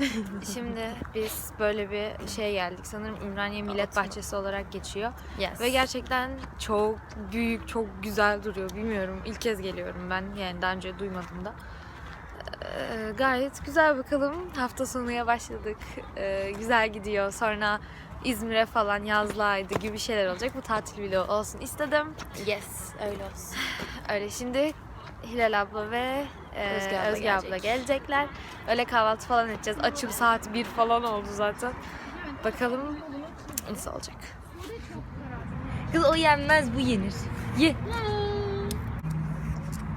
Şimdi biz böyle bir şeye geldik. Sanırım Ümraniye Millet Bahçesi olarak geçiyor. Yes. Ve gerçekten çok büyük, çok güzel duruyor. Bilmiyorum. İlk kez geliyorum ben. Yani daha önce duymadım da. Ee, gayet güzel bakalım. Hafta sonuya başladık. Ee, güzel gidiyor. Sonra İzmir'e falan yazlığaydı gibi şeyler olacak. Bu tatil vlogu olsun istedim. Yes, öyle olsun. Öyle şimdi Hilal abla ve e, Özge Özge, abla abla, gelecek. gelecekler. Öyle kahvaltı falan edeceğiz. Açım saat 1 falan oldu zaten. Bakalım nasıl olacak. Kız o yenmez bu yenir. Ye.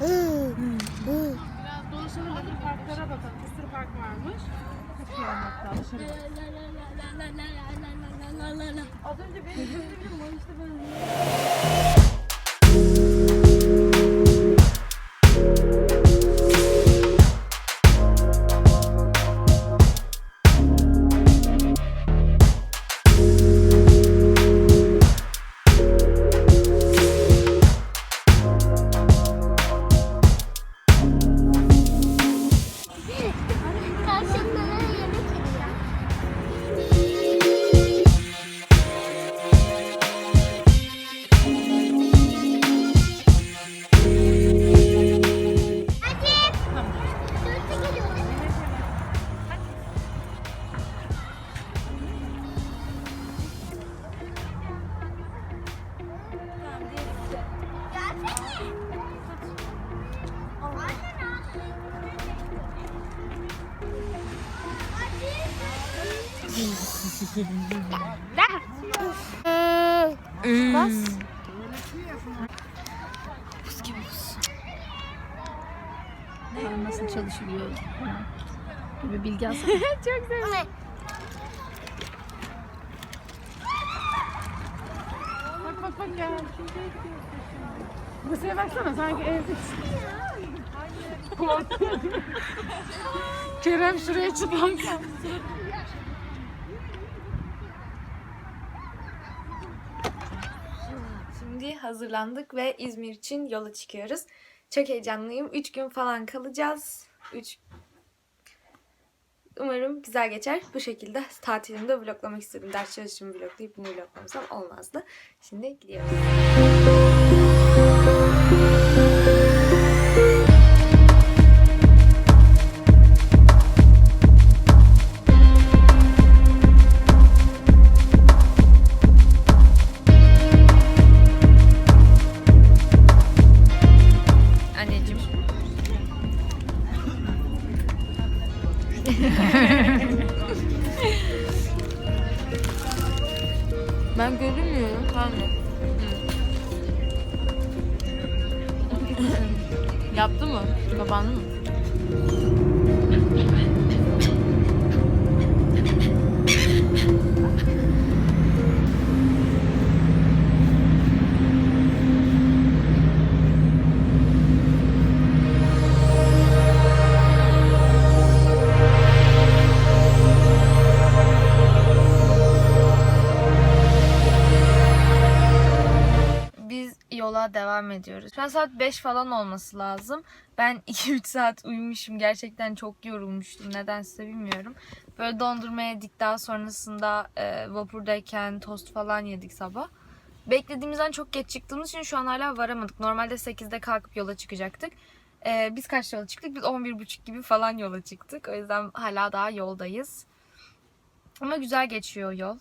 Biraz dolaşalım parklara bakalım. Bir sürü park varmış. Kaçıyorum hatta dışarı bak. Az önce beni gördüm ama işte Bas. Nasıl çalışılıyor? Bir bilgi alsana. Bak bak bak gel. Buraya baksana sanki evde. Kerem şuraya çıkan. Şimdi hazırlandık ve İzmir için yola çıkıyoruz. Çok heyecanlıyım. 3 gün falan kalacağız. 3 Umarım güzel geçer. Bu şekilde tatilimde vloglamak istedim. Ders çalışımı vloglayıp bunu vloglamasam olmazdı. Şimdi gidiyoruz. ben görünmüyorum kanka. Yaptı mı? Babanı mı? Devam ediyoruz. Şu an saat 5 falan olması lazım. Ben 2-3 saat uyumuşum. Gerçekten çok yorulmuştum. Nedense bilmiyorum. Böyle dondurma yedik. Daha sonrasında e, vapurdayken tost falan yedik sabah. Beklediğimizden çok geç çıktığımız için şu an hala varamadık. Normalde 8'de kalkıp yola çıkacaktık. E, biz kaçta yola çıktık? Biz 11.30 gibi falan yola çıktık. O yüzden hala daha yoldayız. Ama güzel geçiyor yol.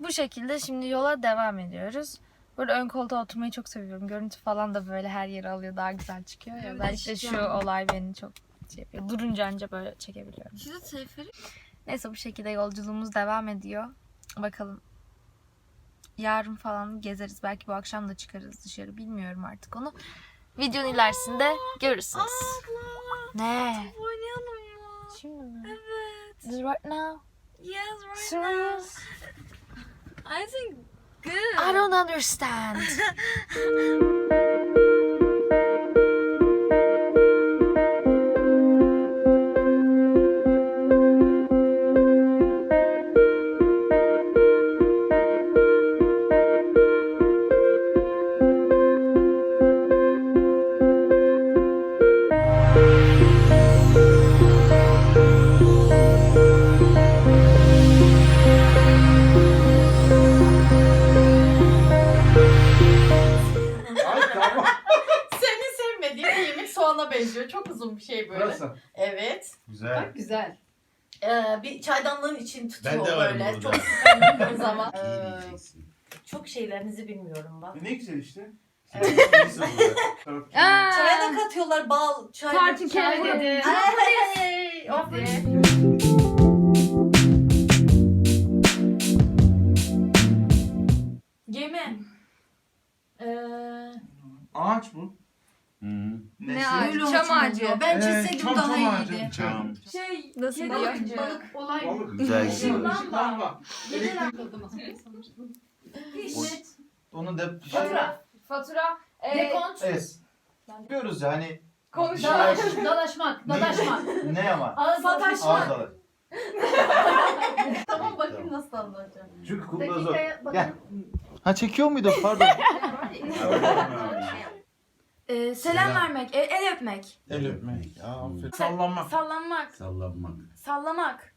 Bu şekilde şimdi yola devam ediyoruz. Böyle ön koltuğa oturmayı çok seviyorum. Görüntü falan da böyle her yeri alıyor. Daha güzel çıkıyor. ya. Özellikle şu olay beni çok şey yapıyor. Durunca anca böyle çekebiliyorum. Size teleferi Neyse bu şekilde yolculuğumuz devam ediyor. Bakalım. Yarın falan gezeriz. Belki bu akşam da çıkarız dışarı. Bilmiyorum artık onu. Videonun ilerisinde görürsünüz. Ne? oynayalım mı? Şimdi mi? Evet. Is it right now? Yes, right Serious? now. I think good. I don't understand. Güzel. Bak güzel. Ee, bir çaydanlığın için tutuyor Ben de varım böyle. Çok sıkıldığım zaman. Ee, çok şeylerinizi bilmiyorum ben. Ne güzel işte. Evet. Neyse. Çaya da katıyorlar bal, çay. Tarçın çay- kere dedi. Ay, of. Gemi. Diyor. Ben Ee, çizseydim daha iyiydi. Çam. Şey, Nasıl kedi diyor? oyuncağı. Balık olay. Balık. Güzel Şey, lamba. Lamba. Geceler. Pişt. Onu da Fatura. Fatura. e, Dekont. Evet. Biliyoruz ya hani Konuş. Dalaş, dalaşmak, dalaşmak. ne ama? Ağız Sataşmak. Ağız. Tamam bakayım nasıl anlatacağım. Çünkü kumda zor. Gel. Ha çekiyor muydu? Pardon. Ee, selam vermek, el, el öpmek, El öpmek. Aa, aferin. Sallanmak. sallanmak, Sallanmak. sallamak,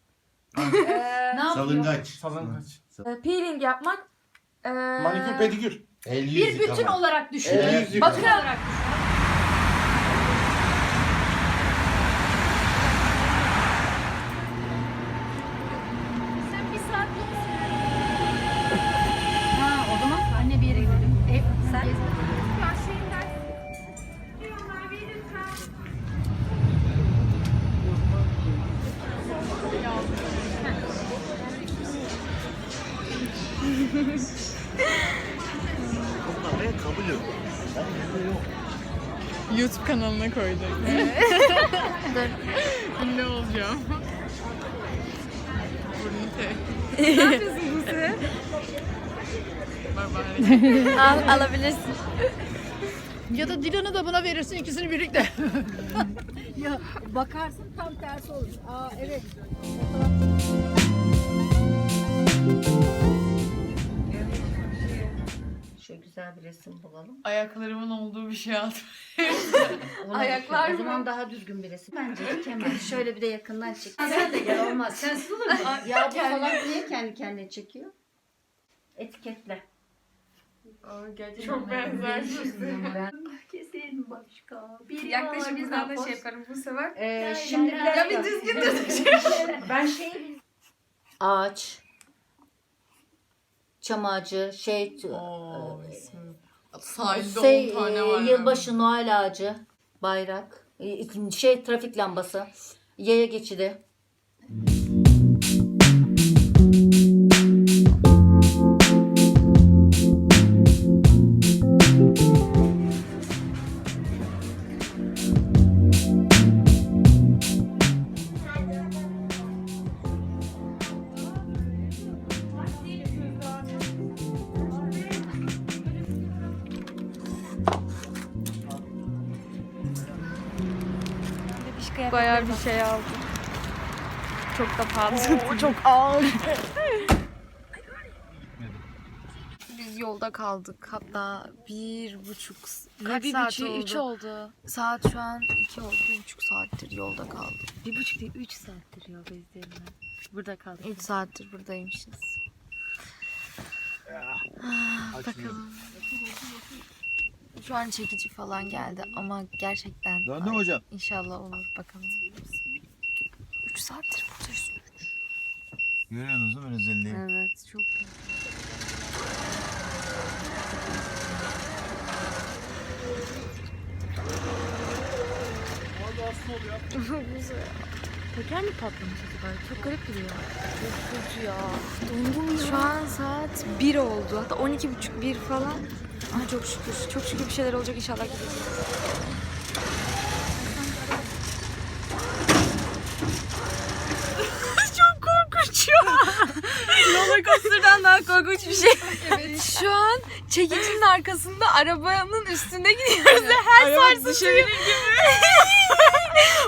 ee, Ne? Salıngaç. Salıngaç. e, peeling yapmak, ee, Manikür pedikür. El Bir bütün olarak düşün. El yüz yıkamak. Bakın olarak düşün. YouTube kanalına koyduk. Ünlü olacağım. Burnu tek. ne yapıyorsun Buse? Al, alabilirsin. Ya da Dilan'ı da buna verirsin ikisini birlikte. ya bakarsın tam tersi olur. Aa evet. Şöyle güzel bir resim bulalım. Ayaklarımın olduğu bir şey aldım. Ayaklar O mı? zaman daha düzgün bir resim. Bence de kemer. Şöyle bir de yakından çek. Sen de gel olmaz. Sensiz olur mu? ya bu falan niye kendi kendine çekiyor? Etiketle. Çok benzer. Kesin başka. Bir buradan da şey yaparım bu sefer. Ee, şimdi Ya bir düzgün düzgün. Ben şey ağaç, çam ağacı, şey, Oo, e. Sahilde şey 10 tane e, var. yılbaşı Noel ağacı, bayrak, e, şey trafik lambası, yaya geçidi. Bayağı bir şey aldım. Çok da pahalı. çok ağır. Biz yolda kaldık. Hatta bir buçuk, kaç bir saat buçuğu, oldu? üç oldu. Saat şu an iki oldu. Bir buçuk saattir yolda kaldık. Bir buçuk değil, üç saattir yolda izleyelim. Burada kaldık. Üç saattir buradaymışız. Ah, Bakalım. Şu an çekici falan geldi ama gerçekten Döndü hocam. İnşallah olur bakalım. 3 saattir buradayız. Görüyorsunuz değil mi özelliği? Evet çok Teker mi patlamış acaba? Çok garip duruyor. kötü ya. Dondum ya. Şu an saat 1 oldu. Hatta 12 buçuk 1 falan. Ama çok şükür. Çok şükür bir şeyler olacak inşallah gideceğiz. çok korkunç ya. Roller coaster'dan daha korkunç bir şey. evet. Şu an çekicinin arkasında arabanın üstünde gidiyoruz ve her sarsıntıyı...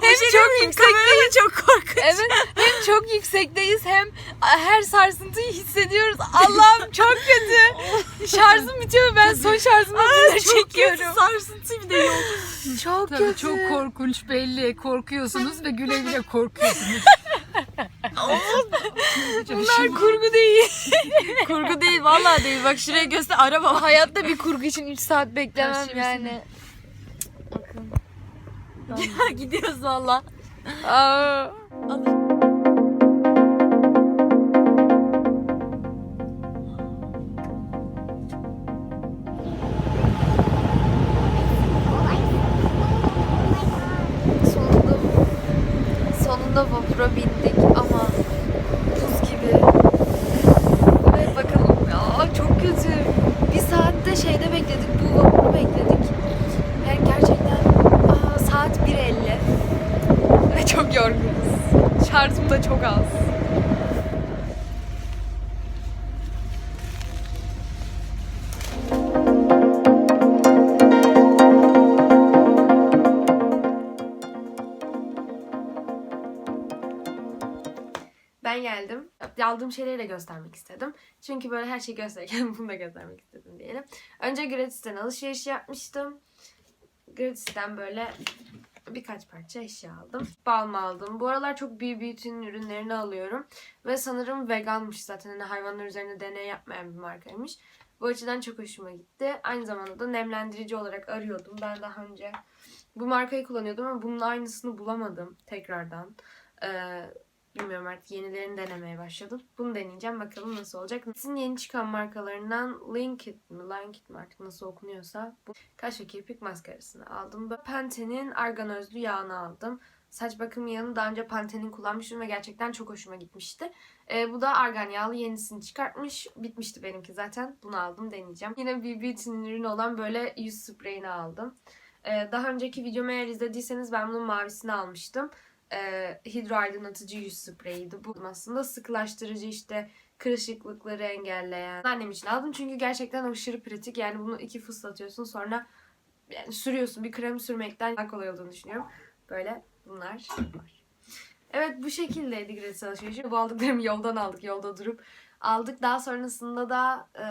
hem çok yüksekteyiz. çok korkunç. Evet. Hem çok yüksekteyiz hem her sarsıntıyı hissediyoruz. Allah'ım çok kötü. Şarjım bitiyor ben son şarjımı bunları çekiyorum. sarsıntı bir de yok. Çok Tabii kötü. çok korkunç belli. Korkuyorsunuz ve güle güle korkuyorsunuz. Bunlar kurgu değil. Kurgu değil, vallahi değil. Bak şuraya göster araba. Hayatta bir kurgu için 3 saat beklemem Karşı Gidiyoruz valla. Aa, Çok az. Ben geldim. Aldığım şeyleri de göstermek istedim. Çünkü böyle her şeyi gösterirken bunu da göstermek istedim diyelim. Önce Gratis'ten alışveriş yapmıştım. Gratis'ten böyle birkaç parça eşya aldım. Balm aldım. Bu aralar çok B Beauty'nin ürünlerini alıyorum. Ve sanırım veganmış zaten. Hani hayvanlar üzerinde deney yapmayan bir markaymış. Bu açıdan çok hoşuma gitti. Aynı zamanda da nemlendirici olarak arıyordum. Ben daha önce bu markayı kullanıyordum ama bunun aynısını bulamadım tekrardan. Ee, Bilmiyorum artık yenilerini denemeye başladım. Bunu deneyeceğim bakalım nasıl olacak. Sizin yeni çıkan markalarından Linkit mi? Linkit mi artık nasıl okunuyorsa. Bu kaş ve kirpik maskarasını aldım. Pantene'in argan özlü yağını aldım. Saç bakım yağını daha önce Pantene'in kullanmıştım ve gerçekten çok hoşuma gitmişti. Ee, bu da argan yağlı yenisini çıkartmış. Bitmişti benimki zaten. Bunu aldım deneyeceğim. Yine bir Beauty'nin ürünü olan böyle yüz spreyini aldım. Ee, daha önceki videomu eğer izlediyseniz ben bunun mavisini almıştım e, hidro aydınlatıcı yüz spreyiydi. Bu aslında sıkılaştırıcı işte kırışıklıkları engelleyen. Annem için aldım çünkü gerçekten aşırı pratik. Yani bunu iki fıslatıyorsun sonra yani sürüyorsun. Bir krem sürmekten daha kolay olduğunu düşünüyorum. Böyle bunlar var. Evet bu şekildeydi gratis alışverişi. Bu aldıklarımı yoldan aldık. Yolda durup aldık. Daha sonrasında da e,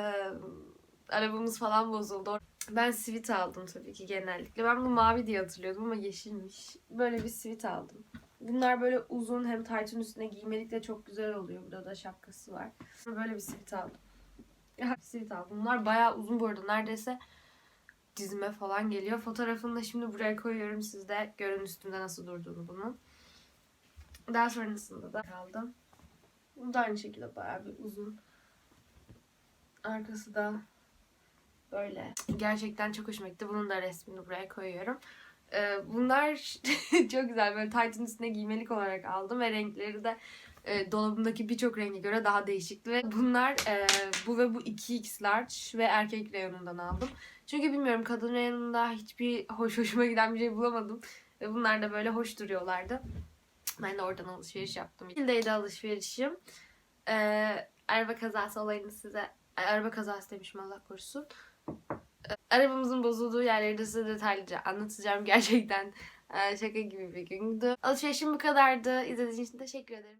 arabamız falan bozuldu. Ben sivit aldım tabii ki genellikle. Ben bunu mavi diye hatırlıyordum ama yeşilmiş. Böyle bir sivit aldım. Bunlar böyle uzun hem taytın üstüne giymelik de çok güzel oluyor. Burada da şapkası var. Böyle bir sivit aldım. Sivit aldım. Bunlar bayağı uzun bu arada. Neredeyse dizime falan geliyor. Fotoğrafını da şimdi buraya koyuyorum. Siz de görün üstünde nasıl durduğunu bunun. Daha sonrasında da aldım. Bu da aynı şekilde bayağı bir uzun. Arkası da böyle. Gerçekten çok hoşuma gitti. Bunun da resmini buraya koyuyorum. Ee, bunlar çok güzel. Böyle taytın üstüne giymelik olarak aldım ve renkleri de e, dolabımdaki birçok renge göre daha değişikti. Ve bunlar e, bu ve bu 2x large ve erkek reyonundan aldım. Çünkü bilmiyorum kadın reyonunda hiçbir hoş hoşuma giden bir şey bulamadım. Ve bunlar da böyle hoş duruyorlardı. Ben de oradan alışveriş yaptım. İldeydi alışverişim. Ee, araba kazası olayını size... Araba kazası demişim Allah korusun. Arabamızın bozulduğu yerleri de size detaylıca anlatacağım. Gerçekten şaka gibi bir gündü. Alışverişim bu kadardı. İzlediğiniz için teşekkür ederim.